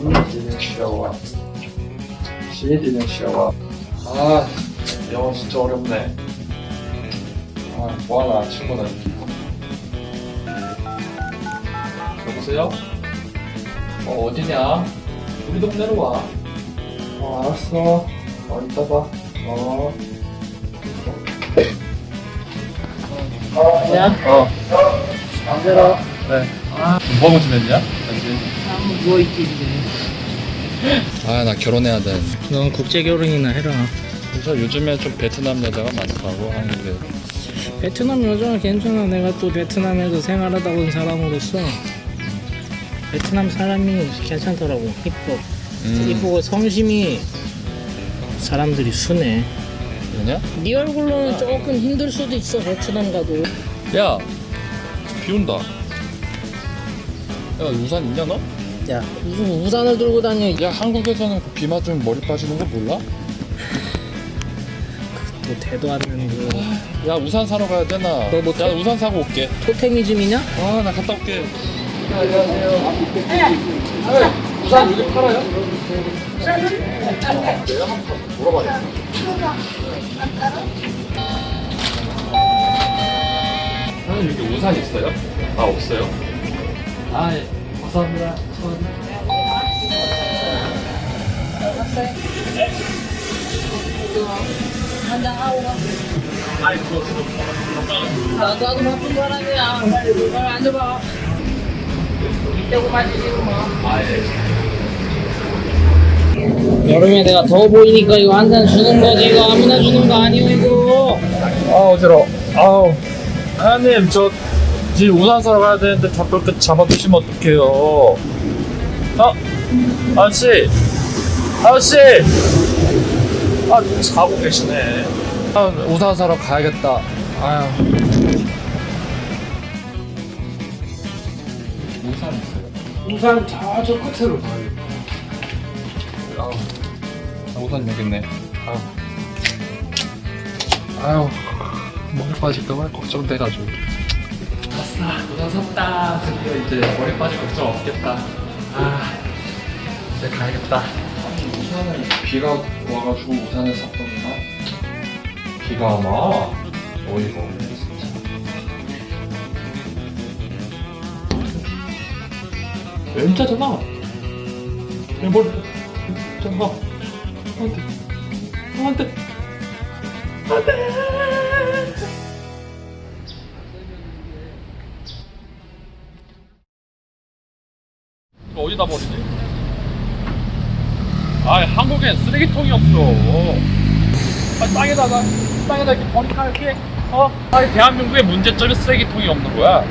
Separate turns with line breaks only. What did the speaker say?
시디는 쉬어와. 시디는 쉬어와. 아, 영어 진짜 어렵네. 아, 뭐하나, 친구는. 여보세요? 어, 어디냐? 우리 동네로 와. 어, 알았어. 어, 이따 봐. 어.
야,
어,
앉아라.
네. 아, 뭐 하고 지냈냐?
한번 누워있지, 이제.
아, 나 결혼해야 돼.
넌 국제 결혼이나 해라.
그래서 요즘에 좀 베트남 여자가 많다고 하는데.
베트남 여자 괜찮아. 내가 또 베트남에서 생활하다 온 사람으로서 베트남 사람이 괜찮더라고. 이뻐.
음.
이쁘고 성심이 사람들이 순해.
그러냐?
네 얼굴로는 조금 힘들 수도 있어. 베트남 가도.
야, 비 온다. 야, 우산 있냐 너?
야, 무슨 우산을 들고 다녀.
야, 한국에서는 비 맞으면 머리 빠지는 거 몰라?
또 대도 않는 그
야, 우산 사러 가야 되나?
너 뭐-
야, 우산 사고 올게.
토테미즘이냐?
아, 나 갔다 올게. 안녕하세요. 우산 요즘 팔아요? 내가 한번 물어봐야겠다. 사장님 여기 우산 있어요? 아 없어요? 아 예. 감사합니다.
한잔 하고 가. 나도 나도 바쁜 사람이야. 빨리 앉아봐. 이때고 마시지 뭐.
여름에 내가 더워 보이니까 이거 한 잔 주는 거지. 이거 아무나 주는 거 아니오, 이거.
아 어지러. 아우. 하나님 저 지금 우산 사러 가야 되는데 자꾸 이렇게 잡아두시면 어떡해요? 어? 아저씨, 아저씨. 아 자고 계시네. 아 우산 사러 가야겠다. 아유. 우산 있어요? 우산 저저 끝으로 가요. 아우. 아, 우산 여기 있네. 아유. 아유. 머리 빠질까봐 걱정돼가지고. 아싸, 우산 샀다. 드디어 이제 머리 빠질 걱정 없겠다. 아, 이제 가야겠다. 아니, 우산을 비가 와가지고 우산을 샀더니만 비가 와. 어이가 없네, 진짜. 왼자잖아. 내 머리, 왼자잖아. 안 돼. 안 돼. 안 돼. 이거 어디다 버리지? 아, 한국엔 쓰레기통이 없어. 아, 땅에다가 땅에다 이렇게 버릴까 이렇게? 어? 아니 대한민국의 문제점이 쓰레기통이 없는 거야.